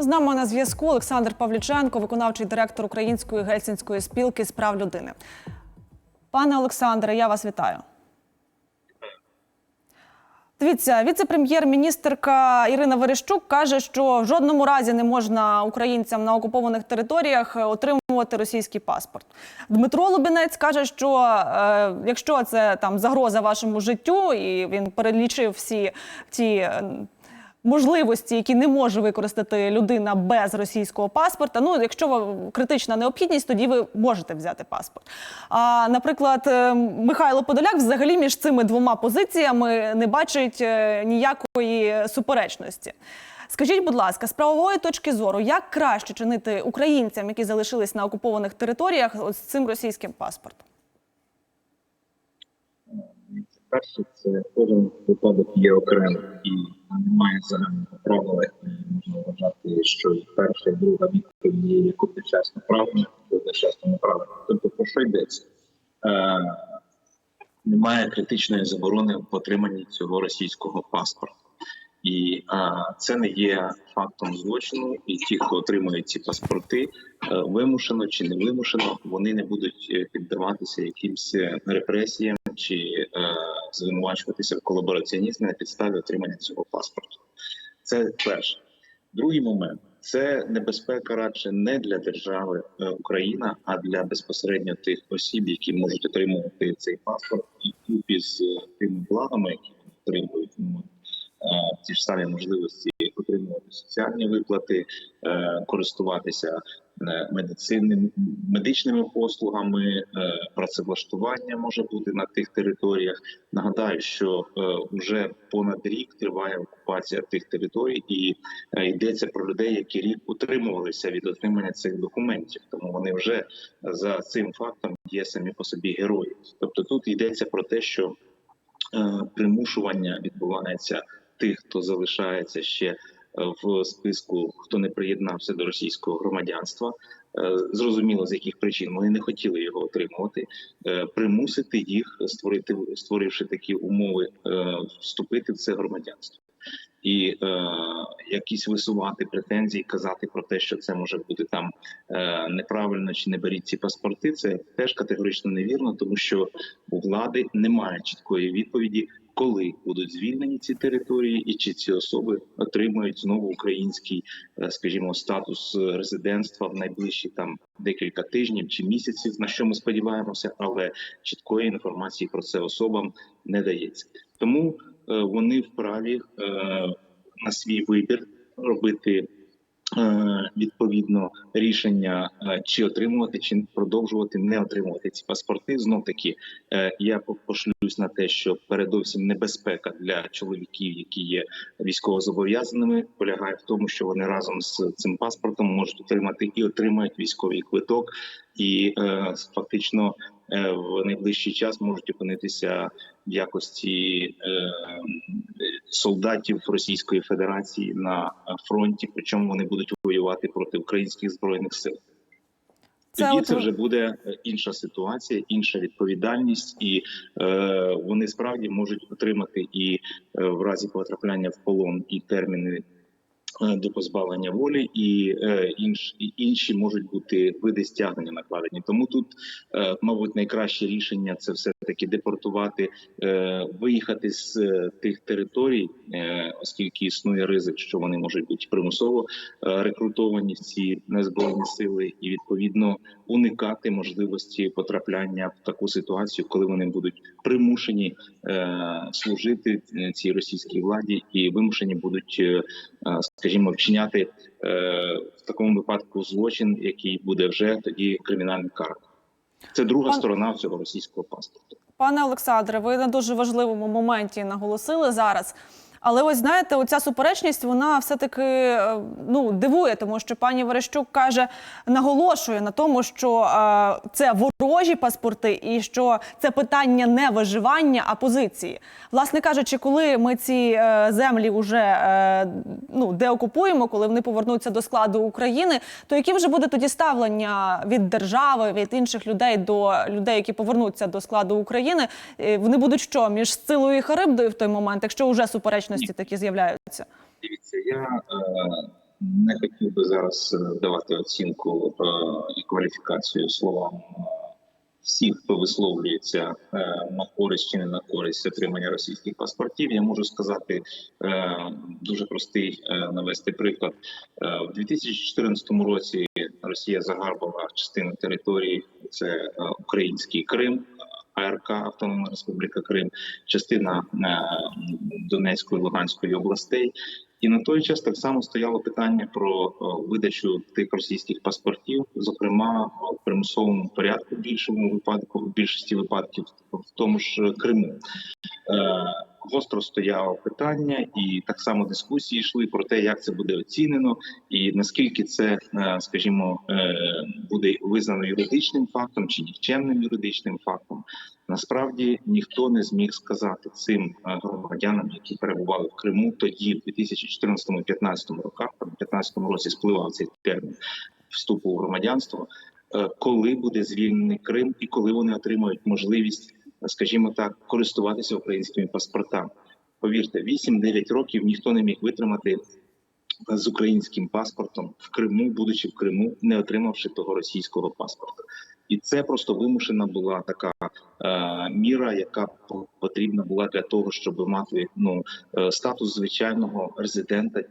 З нами на зв'язку Олександр Павліченко, виконавчий директор Української гельсінської спілки з прав людини. Пане Олександре, я вас вітаю. Дивіться, віце-прем'єр-міністерка Ірина Верещук каже, що в жодному разі не можна українцям на окупованих територіях отримувати російський паспорт. Дмитро Лубінець каже, що е, якщо це там загроза вашому життю, і він перелічив всі ті. Можливості, які не може використати людина без російського паспорта. Ну, якщо ви- критична необхідність, тоді ви можете взяти паспорт. А наприклад, е, Михайло Подоляк взагалі між цими двома позиціями не бачить е, ніякої суперечності. Скажіть, будь ласка, з правової точки зору, як краще чинити українцям, які залишились на окупованих територіях, з цим російським паспортом? Перше, це кожен випадок є окремий і немає загального правила, можна вважати, що перша, і друга відповідь є як одночасно правильна, і одночасно неправильна. Тобто про що йдеться? Е, немає критичної заборони в отриманні цього російського паспорта. І а, це не є фактом злочину, і ті, хто отримує ці паспорти, е, вимушено чи не вимушено, вони не будуть е, піддаватися якимсь е, репресіям чи е, звинувачуватися в колабораціонізмі на підставі отримання цього паспорту. Це перше. Другий момент це небезпека радше не для держави е, Україна, а для безпосередньо тих осіб, які можуть отримувати цей паспорт, і купі з е, тими благами, які отримують. ну, е, ті ж самі можливості отримувати соціальні виплати, користуватися медицинним медичними послугами, е, працевлаштування може бути на тих територіях. Нагадаю, що вже понад рік триває окупація тих територій, і е, йдеться про людей, які рік утримувалися від отримання цих документів. Тому вони вже за цим фактом є самі по собі герої. Тобто тут йдеться про те, що е, примушування відбувається тих, хто залишається ще е, в списку, хто не приєднався до російського громадянства. Е, Зрозуміло, з яких причин вони не хотіли його отримувати, е, примусити їх створити, створивши такі умови, е, вступити в це громадянство. І якісь висувати претензії, казати про те, що це може бути там е, неправильно чи не беріть ці паспорти, це теж категорично невірно, тому що у влади немає чіткої відповіді, коли будуть звільнені ці території, і чи ці особи отримують знову український, е, скажімо, статус резидентства в найближчі там декілька тижнів чи місяців, на що ми сподіваємося, але чіткої інформації про це особам не дається. Тому е, вони вправі на свій вибір робити. е, Відповідно рішення е, чи отримувати, чи продовжувати не отримувати ці паспорти. Знов таки е, я пошлюсь на те, що передовсім небезпека для чоловіків, які є військовозобов'язаними, полягає в тому, що вони разом з цим паспортом можуть отримати і отримають військовий квиток, і фактично в найближчий час можуть опинитися в якості е, солдатів Російської Федерації на фронті, причому вони будуть воювати проти українських збройних сил. Це Тоді це вже буде е, інша ситуація, інша відповідальність, і е, вони справді можуть отримати і е, в разі потрапляння в полон і терміни е, до позбавлення волі, і, е, інш, і інші можуть бути види стягнення накладені. Тому тут, е, мабуть, найкраще рішення це все таки депортувати, е, виїхати з е, тих територій, е, оскільки існує ризик, що вони можуть бути примусово рекрутовані в ці незбройні сили, і відповідно уникати можливості потрапляння в таку ситуацію, коли вони будуть примушені служити цій російській владі і вимушені будуть, скажімо, вчиняти в такому випадку злочин, який буде вже тоді кримінальним каром. Це друга Пан- сторона цього російського паспорту. Пане Олександре, ви на дуже важливому моменті наголосили зараз. Але ось знаєте, оця суперечність вона все-таки е, ну дивує, тому що пані Верещук каже, наголошує на тому, що е, це ворожі паспорти, і що це питання не виживання, а позиції. Власне кажучи, коли ми ці е, землі вже ну деокупуємо, коли вони повернуться до складу України, то яке вже буде тоді ставлення від держави, від інших людей до людей, які повернуться до складу України? Вони будуть що між Сцилою і Харибдою в той момент, якщо вже суперечності такі з'являються? Дивіться, я е, не хотів би зараз е, давати оцінку е, і кваліфікацію словам е, всіх, хто висловлюється е, на користь чи не на користь отримання російських паспортів. Я можу сказати е, дуже простий е, навести приклад. Е, В 2014 році Росія загарбала частину території, це е, український Крим. АРК Автономна Республіка Крим, частина е, Донецької Луганської областей, і на той час так само стояло питання про е, видачу тих російських паспортів, зокрема в примусовому порядку, в більшому випадку, в більшості випадків, в тому ж Криму. Гостро стояло питання, і так само дискусії йшли про те, як це буде оцінено, і наскільки це, е, скажімо, е, буде визнано юридичним фактом чи нікчемним юридичним фактом. Насправді ніхто не зміг сказати цим е, громадянам, які перебували в Криму тоді, в 2014-2015 роках, там, в 2015 році спливав цей термін вступу в громадянство, коли буде звільнений Крим і коли вони отримають можливість, скажімо так, користуватися українськими паспортами. Повірте, 8-9 років ніхто не міг витримати з українським паспортом в Криму, будучи в Криму, не отримавши того російського паспорта. І це просто вимушена була така е, міра, яка потрібна була для того, щоб мати ну е, статус звичайного резидента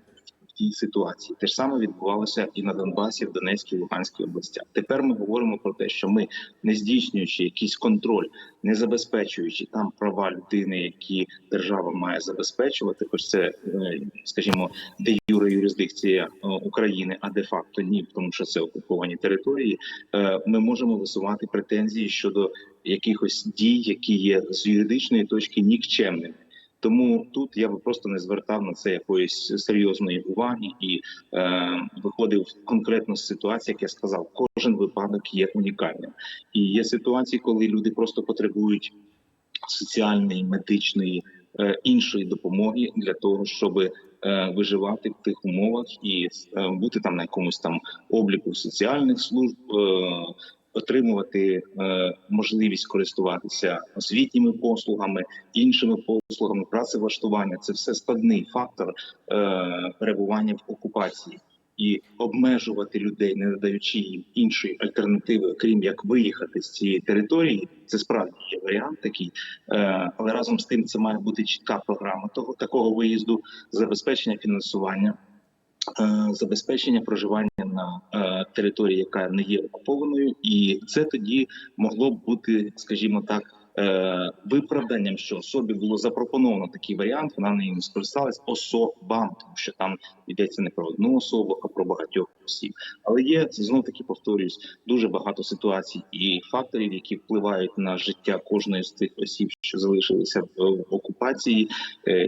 тій ситуації. Те ж саме відбувалося і на Донбасі, в Донецькій, Луганській областях. Тепер ми говоримо про те, що ми, не здійснюючи якийсь контроль, не забезпечуючи там права людини, які держава має забезпечувати, хоч це, е, скажімо, де юре юрисдикція е, України, а де факто ні, тому що це окуповані території. е, Ми можемо висувати претензії щодо якихось дій, які є з юридичної точки нікчемними. Тому тут я би просто не звертав на це якоїсь серйозної уваги і е, виходив конкретно з ситуації, як я сказав, кожен випадок є унікальним. І є ситуації, коли люди просто потребують соціальної, медичної е, іншої допомоги для того, щоб е, виживати в тих умовах і е, бути там на якомусь там обліку соціальних служб. Отримувати е, можливість користуватися освітніми послугами, іншими послугами, працевлаштування це все складний фактор е, перебування в окупації і обмежувати людей, не надаючи їм іншої альтернативи, крім як виїхати з цієї території. Це справді є варіант такий, е, але разом з тим це має бути чітка програма того такого виїзду, забезпечення фінансування. Е, Забезпечення проживання на е, території, яка не є окупованою, і це тоді могло б бути, скажімо так, е, виправданням, що особі було запропоновано такий варіант. Вона не скористалась особам, тому що там йдеться не про одну особу, а про багатьох осіб. Але є знов таки повторюсь дуже багато ситуацій і факторів, які впливають на життя кожної з цих осіб, що залишилися в, окупації,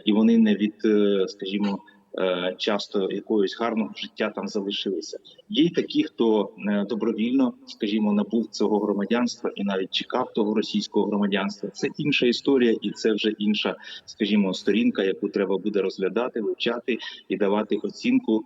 і вони не від, скажімо. Е, Часто якогось гарного життя там залишилися. Є й такі, хто е, добровільно, скажімо, набув цього громадянства і навіть чекав того російського громадянства. Це інша історія, і це вже інша, скажімо, сторінка, яку треба буде розглядати, вивчати і давати оцінку,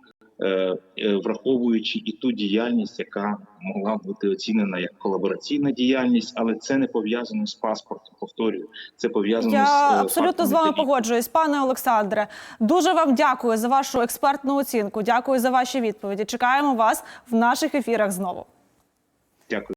враховуючи і ту діяльність, яка могла бути оцінена як колабораційна діяльність, але це не пов'язано з паспортом. Повторюю, це пов'язано Я з абсолютно з вами методики. погоджуюсь, пане Олександре. Дуже вам дякую за вашу експертну оцінку. Дякую за ваші відповіді. Чекаємо вас в наших ефірах знову. Дякую.